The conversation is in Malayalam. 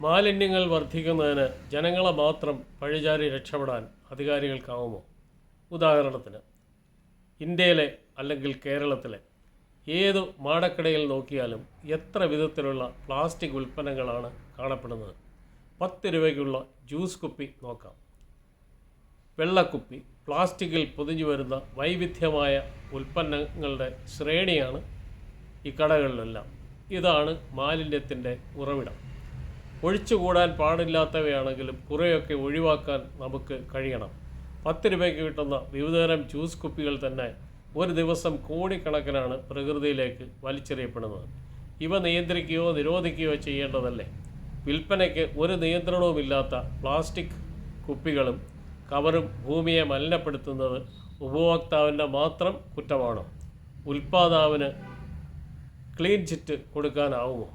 മാലിന്യങ്ങൾ വർദ്ധിക്കുന്നതിന് ജനങ്ങളെ മാത്രം പഴിചാരി രക്ഷപ്പെടാൻ അധികാരികൾക്കാവുമോ? ഉദാഹരണത്തിന് ഇന്ത്യയിലെ അല്ലെങ്കിൽ കേരളത്തിലെ ഏത് മാടക്കടയിൽ നോക്കിയാലും എത്ര വിധത്തിലുള്ള പ്ലാസ്റ്റിക് ഉൽപ്പന്നങ്ങളാണ് കാണപ്പെടുന്നത്? പത്ത് രൂപയ്ക്കുള്ള ജ്യൂസ് കുപ്പി നോക്കാം. വെള്ളക്കുപ്പി പ്ലാസ്റ്റിക്കിൽ പൊതിഞ്ഞു വരുന്ന വൈവിധ്യമായ ഉൽപ്പന്നങ്ങളുടെ ശ്രേണിയാണ് ഈ കടകളിലെല്ലാം. ഇതാണ് മാലിന്യത്തിന്റെ ഉറവിടം. ഒഴിച്ചുകൂടാൻ പാടില്ലാത്തവയാണെങ്കിലും കുറേയൊക്കെ ഒഴിവാക്കാൻ നമുക്ക് കഴിയണം. പത്ത് രൂപയ്ക്ക് കിട്ടുന്ന വിവിധതരം ജ്യൂസ് കുപ്പികൾ തന്നെ ഒരു ദിവസം കോടിക്കണക്കിനാണ് പ്രകൃതിയിലേക്ക് വലിച്ചെറിയപ്പെടുന്നത്. ഇവ നിയന്ത്രിക്കുകയോ നിരോധിക്കുകയോ ചെയ്യേണ്ടതല്ലേ? വിൽപ്പനയ്ക്ക് ഒരു നിയന്ത്രണവുമില്ലാത്ത പ്ലാസ്റ്റിക് കുപ്പികളും കവറും ഭൂമിയെ മലിനപ്പെടുത്തുന്നത് ഉപഭോക്താവിന്റെ മാത്രം കുറ്റമാണോ? ഉൽപ്പാദാവിന് ക്ലീൻ ചിറ്റ് കൊടുക്കാനാവുമോ?